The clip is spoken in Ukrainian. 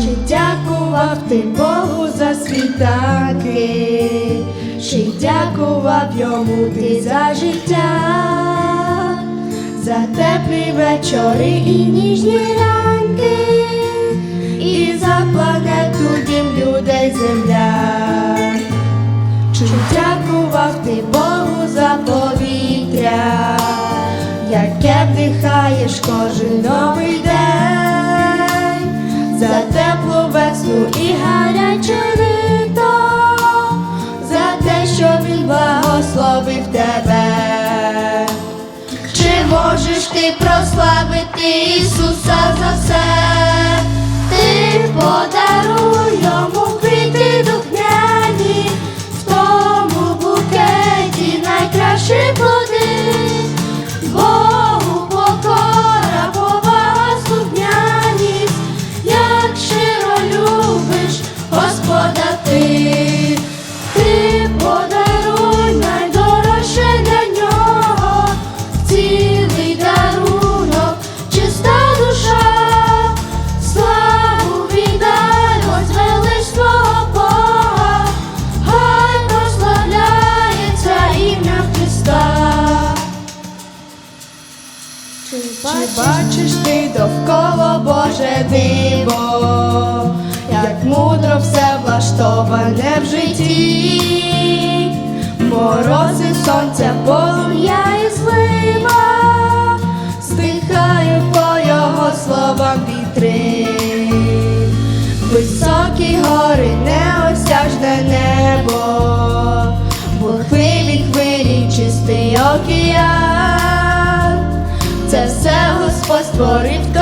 Чи дякував ти Богу за світанки, чи дякував йому ти за життя, за теплі вечори і ніжні ранки, і за планету дім людей земля. Чи дякував ти Богу за повітря, яке вдихаєш кожен новий день, і гаряче літо, за те, що він благословив тебе. Чи можеш ти прославити Ісуса за все? Бачиш ти довкола Боже диво, як мудро все влаштоване в житті, морози сонця, полум'я і злива, стихає по його словам вітри, високі гори, неосяжне for it.